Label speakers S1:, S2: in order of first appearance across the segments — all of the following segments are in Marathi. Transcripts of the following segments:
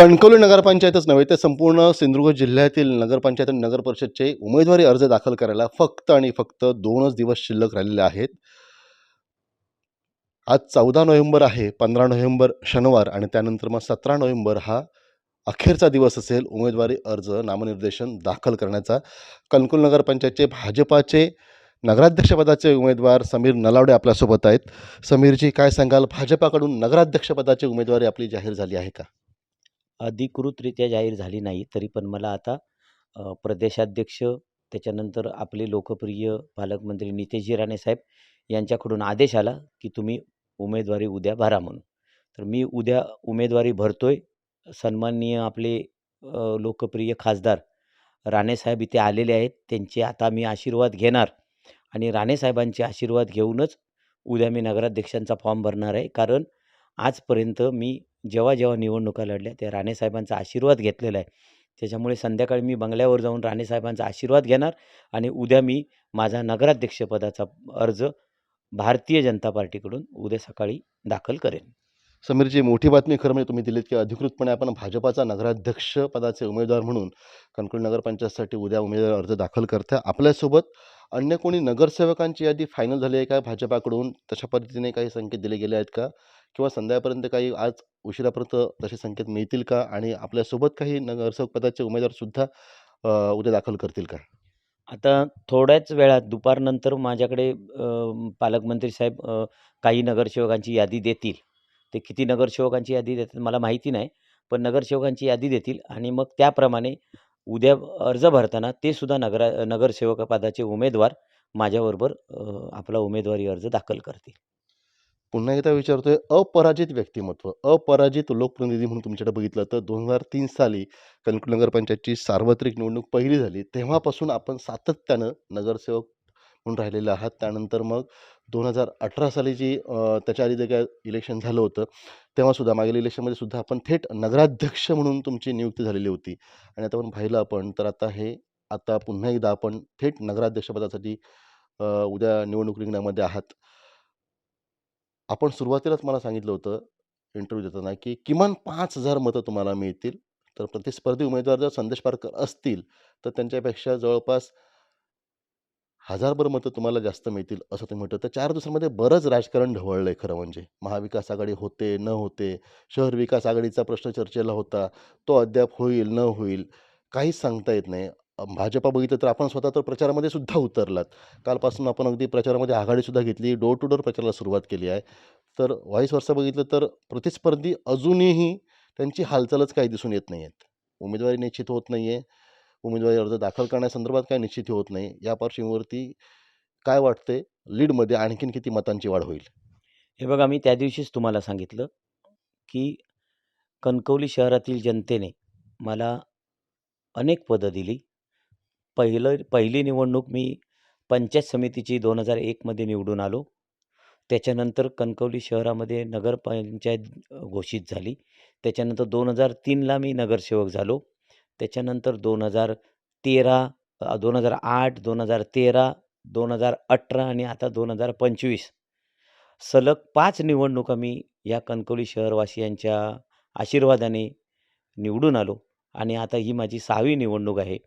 S1: कणकवली नगरपंचायतच नव्हे तर संपूर्ण सिंधुदुर्ग जिल्ह्यातील नगरपंचायत आणि नगर परिषदचे उमेदवारी अर्ज दाखल करायला फक्त आणि फक्त दोनच दिवस शिल्लक राहिलेले आहेत. आज चौदा नोव्हेंबर आहे पंधरा नोव्हेंबर शनिवार आणि त्यानंतर मग सतरा नोव्हेंबर हा अखेरचा दिवस असेल उमेदवारी अर्ज नामनिर्देशन दाखल करण्याचा. कणकुल नगरपंचायतचे भाजपाचे नगराध्यक्षपदाचे उमेदवार समीर नलावडे आपल्यासोबत आहेत. समीरजी काय सांगाल? भाजपाकडून नगराध्यक्षपदाची उमेदवारी आपली जाहीर झाली आहे का?
S2: अधिकृतरित्या जाहीर झाली नाही तरी पण मला आता प्रदेशाध्यक्ष त्याच्यानंतर आपले लोकप्रिय पालकमंत्री नितेशजी राणे साहेब यांच्याकडून आदेश आला की तुम्ही उमेदवारी उद्या भरा म्हणून. तर मी उद्या उमेदवारी भरतो आहे सन्माननीय आपले लोकप्रिय खासदार राणेसाहेब इथे आलेले आहेत. त्यांचे आता मी आशीर्वाद घेणार आणि राणेसाहेबांचे आशीर्वाद घेऊनच उद्या मी नगराध्यक्षांचा फॉर्म भरणार आहे. कारण आजपर्यंत मी जेव्हा जेव्हा निवडणुका लढल्या त्या राणेसाहेबांचा आशीर्वाद घेतलेला आहे. त्याच्यामुळे संध्याकाळी मी बंगल्यावर जाऊन राणेसाहेबांचा आशीर्वाद घेणार आणि उद्या मी माझा नगराध्यक्षपदाचा अर्ज भारतीय जनता पार्टीकडून उद्या सकाळी दाखल करेन.
S1: समीरजी मोठी बातमी खरं म्हणजे तुम्ही दिलीत की अधिकृतपणे आपण भाजपाचा नगराध्यक्ष पदाचे उमेदवार म्हणून कणकवली नगरपंचायतसाठी उद्या उमेदवार अर्ज दाखल करता आपल्यासोबत अन्य कोणी नगरसेवकांची यादी फायनल झाली आहे का भाजपाकडून? तशा पद्धतीने काही संकेत दिले गेले आहेत का? किंवा संध्याकाळपर्यंत काही आज उशिरापर्यंत तसे संकेत मिळतील का? आणि आपल्यासोबत काही नगरसेवक पदाचे उमेदवारसुद्धा उद्या दाखल करतील का?
S2: आता थोड्याच वेळात दुपारनंतर माझ्याकडे पालकमंत्री साहेब काही नगरसेवकांची यादी देतील. ते किती नगरसेवकांची यादी देतात मला माहिती नाही पण नगरसेवकांची यादी देतील आणि मग त्याप्रमाणे उद्या अर्ज भरताना ते सुद्धा नगरा नगरसेवक पदाचे उमेदवार माझ्याबरोबर आपला उमेदवारी अर्ज दाखल करतील.
S1: पुन्हा एकदा विचारतोय अपराजित व्यक्तिमत्व अपराजित लोकप्रतिनिधी म्हणून तुमच्याकडे बघितलं तर दोन हजार तीन साली कणकवली नगरपंचायतची सार्वत्रिक निवडणूक पहिली झाली. तेव्हापासून आपण सातत्यानं नगरसेवक म्हणून राहिलेले आहात. त्यानंतर मग दोन हजार अठरा साली जी त्याच्या आधी जे काय इलेक्शन झालं होतं तेव्हासुद्धा मागील इलेक्शनमध्ये सुद्धा आपण थेट नगराध्यक्ष म्हणून तुमची नियुक्ती झालेली होती. आणि आता आपण पाहिलं आपण तर आता हे आता पुन्हा एकदा आपण थेट नगराध्यक्षपदासाठी उद्या निवडणूक रिंगणामध्ये आहात. आपण सुरुवातीलाच मला सांगितलं होतं इंटरव्ह्यू देताना की किमान पाच हजार मतं तुम्हाला मिळतील. तर प्रतिस्पर्धी उमेदवार जर संदेश पारकर असतील तर त्यांच्यापेक्षा जवळपास हजारभर मतं तुम्हाला जास्त मिळतील असं तुम्ही म्हटलं तर चार दिवसांमध्ये बरंच राजकारण ढवळलं आहे खरं म्हणजे. महाविकास आघाडी होते न होते शहर विकास आघाडीचा प्रश्न चर्चेला होता तो अद्याप होईल न होईल काहीच सांगता येत नाही. भाजपा बघितलं तर आपण स्वतः तर प्रचारामध्ये सुद्धा उतरलात. कालपासून आपण अगदी प्रचारामध्ये आघाडीसुद्धा घेतली डोर टू डोर प्रचाराला सुरुवात केली आहे. तर वाईस वर्षा बघितलं तर प्रतिस्पर्धी अजूनही त्यांची हालचालच काही दिसून येत नाही आहेत उमेदवारी निश्चित होत नाही आहे उमेदवारी अर्ज दाखल करण्यासंदर्भात काय निश्चित होत नाही. या पार्श्वभूमीवरती काय वाटते लीडमध्ये आणखीन किती मतांची वाढ होईल?
S2: हे बघा मी त्या दिवशीच तुम्हाला सांगितलं की कणकवली शहरातील जनतेने मला अनेक पदं दिली. पहिलं पहिली निवडणूक मी पंचायत समितीची दोन हजार एकमध्ये निवडून आलो. त्याच्यानंतर कणकवली शहरामध्ये नगरपंचायत घोषित झाली. त्याच्यानंतर दोन हजार तीनला मी नगरसेवक झालो. त्याच्यानंतर दोन हजार तेरा दोन हजार आठ दोन हजार तेरा दोन हजार अठरा आणि आता दोन हजार पंचवीस. सलग पाच निवडणुका मी या कणकवली शहरवासियांच्या आशीर्वादाने निवडून आलो आणि आता ही माझी सहावी निवडणूक आहे.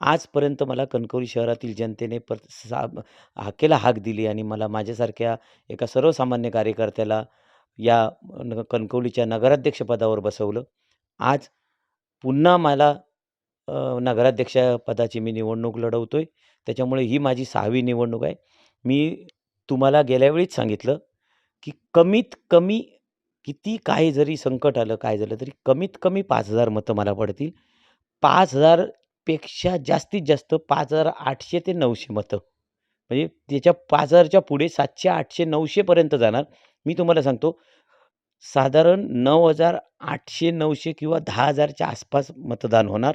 S2: आजपर्यंत मला कणकवली शहरातील जनतेने पर सा हाकेला हाक दिली आणि मला माझ्यासारख्या एका सर्वसामान्य कार्यकर्त्याला या कणकवलीच्या नगराध्यक्षपदावर बसवलं. आज पुन्हा मला नगराध्यक्षपदाची मी निवडणूक लढवतो आहे त्याच्यामुळे ही माझी सहावी निवडणूक आहे. मी तुम्हाला गेल्या वेळीच सांगितलं की कमीत कमी किती काही जरी संकट आलं काय झालं तरी कमीत कमी पाच हजार मतं मला पडतील. पाच हजारपेक्षा जास्तीत जास्त पाच हजार आठशे ते नऊशे मतं. म्हणजे त्याच्या पाच हजारच्या पुढे सातशे आठशे नऊशेपर्यंत जाणार. मी तुम्हाला सांगतो साधारण नऊ हजार आठशे नऊशे किंवा दहा हजारच्या आसपास मतदान होणार.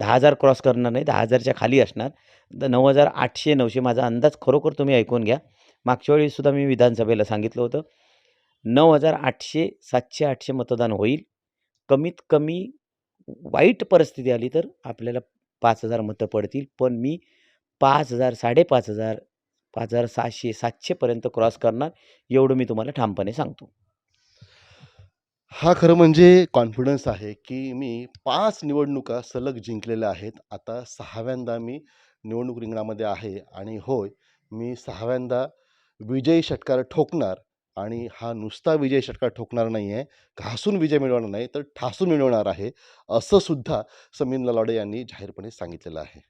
S2: दहा हजार क्रॉस करणार नाही दहा हजारच्या खाली असणार. तर नऊ हजार आठशे नऊशे माझा अंदाज खरोखर तुम्ही ऐकून घ्या. मागच्या वेळीसुद्धा मी विधानसभेला सांगितलं होतं. नऊ हजार आठशे सातशे आठशे मतदान होईल. कमीत कमी वाईट परिस्थिती आली तर आपल्याला पाच हजार मतं पडतील. पण मी पाच हजार साडेपाच हजार पाच हजार सहाशे सातशेपर्यंत क्रॉस करणार एवढं मी तुम्हाला ठामपणे सांगतो.
S1: हा खरं म्हणजे कॉन्फिडन्स आहे, की मी पाच निवडणुका सलग जिंकलेल्या आहेत. आता सहाव्यांदा मी निवडणूक रिंगणामध्ये आहे आणि होय, मी सहाव्यांदा विजयी षटकार ठोकणार आणि हा नुसता विजयी षटकार ठोकणार नाही आहे, घासून विजय मिळवणार नाही, तर ठासून मिळवणार आहे, असं सुद्धा समीर नलावडे यांनी जाहीरपणे सांगितलेलं आहे.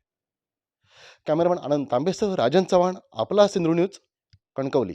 S1: कॅमेरामन आनंद तांबेसह राजन चव्हाण, आपला सिंधू न्यूज, कणकवली.